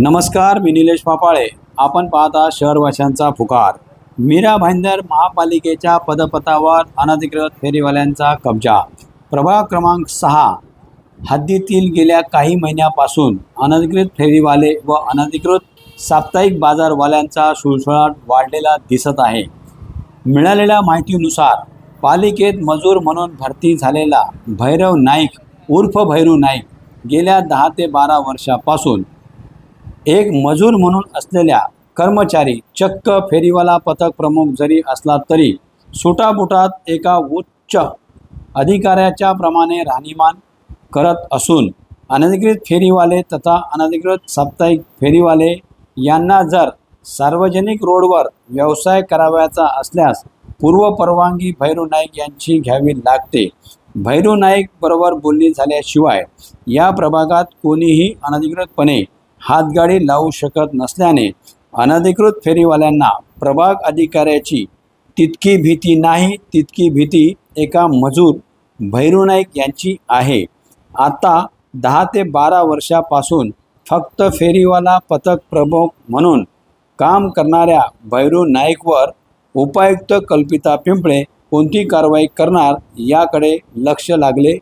नमस्कार मी निलेश पापाळे आपण पाहता शहरवाशांचा पुकार. मीरा भाईंदर महापालिकेच्या पदपथावर अनधिकृत फेरीवाल्यांचा कब्जा. प्रभाग क्रमांक सहा. हद्दीतील गेल्या काही महिन्यापासून अनधिकृत फेरीवाले व अनधिकृत साप्ताहिक बाजारवाल्यांचा सुळसुळाट वाढलेला दिसत आहे. मिळालेल्या माहितीनुसार पालिकेत मजूर म्हणून भरती झालेला भैरव नाईक उर्फ भैरू नाईक गेल्या दहा ते बारा वर्षापासून एक मजूर म्हणून असलेल्या कर्मचारी चक्क फेरीवाला पथक प्रमुख जरी असला तरी सुटाबुटात एका उच्च अधिकाऱ्याच्या प्रमाणे राहणीमान करत असून अनधिकृत फेरीवाले तथा अनधिकृत साप्ताहिक फेरीवाले यांना जर सार्वजनिक रोडवर व्यवसाय करावयाचा असल्यास पूर्व परवानगी भैरू नाईक यांची घ्यावी लागते. भैरू नाईक बरोबर बोलणी झाल्याशिवाय या प्रभागात कोणीही अनधिकृतपणे हातगाडी लावू शकत नसल्याने अनधिकृत फेरीवाल्यांना प्रभाग अधिकाऱ्याची तितकी भीती नाही तितकी भीती एका मजूर भैरू नाईक यांची आहे. आता दहा ते बारा वर्षापासून फक्त फेरीवाला पथक प्रमुख म्हणून काम करणाऱ्या भैरू नाईकवर उपायुक्त कल्पिता पिंपळे कोणती कारवाई करणार याकडे लक्ष लागले